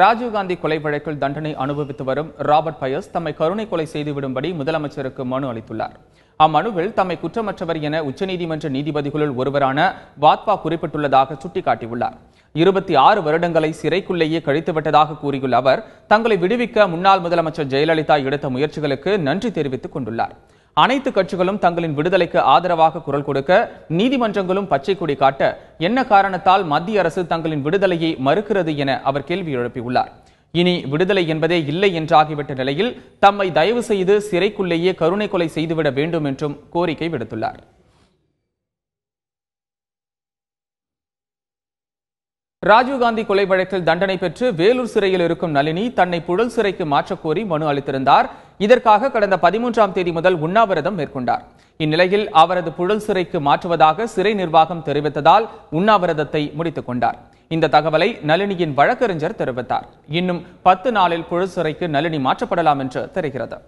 ராஜீவ்காந்தி கொலை வழக்கில் தண்டனை அனுபவித்து வரும் ராபர்ட் பயஸ் தம்மை கருணை கொலை செய்துவிடும்படி முதலமைச்சருக்கு மனு அளித்துள்ளார். அம்மனுவில் தம்மை குற்றமற்றவர் என உச்சநீதிமன்ற நீதிபதிகளுள் ஒருவரான வாத்பா குறிப்பிட்டுள்ளதாக சுட்டிக்காட்டியுள்ளார். இருபத்தி ஆறு வருடங்களை சிறைக்குள்ளேயே கழித்துவிட்டதாக கூறியுள்ள அவர் தங்களை விடுவிக்க முன்னாள் முதலமைச்சர் ஜெயலலிதா எடுத்த முயற்சிகளுக்கு நன்றி தெரிவித்துக் கொண்டுள்ளார். அனைத்து கட்சிகளும் தங்களின் விடுதலைக்கு ஆதரவாக குரல் கொடுக்க நீதிமன்றங்களும் பச்சை கொடி காட்ட என்ன காரணத்தால் மத்திய அரசு தங்களின் விடுதலையை மறுக்கிறது என அவர் கேள்வி எழுப்பியுள்ளார். இனி விடுதலை என்பதே இல்லை என்றாகிவிட்ட நிலையில் தம்மை தயவு செய்து சிறைக்குள்ளேயே கருணை கொலை செய்துவிட வேண்டும் என்றும் கோரிக்கை விடுத்துள்ளார். ராஜீவ்காந்தி கொலை வழக்கில் தண்டனை பெற்று வேலூர் சிறையில் இருக்கும் நளினி தன்னை புழல் சிறைக்கு மாற்றக்கோரி மனு அளித்திருந்தார். இதற்காக கடந்த பதிமூன்றாம் தேதி முதல் உண்ணாவிரதம் மேற்கொண்டார். இந்நிலையில் அவரது புழல் சிறைக்கு மாற்றுவதாக சிறை நிர்வாகம் தெரிவித்ததால் உண்ணாவிரதத்தை முடித்துக் கொண்டார். இந்த தகவலை நளினியின் வழக்கறிஞர் தெரிவித்தார். இன்னும் பத்து நாளில் புழல் சிறைக்கு நளினி மாற்றப்படலாம் என்று தெரிகிறது.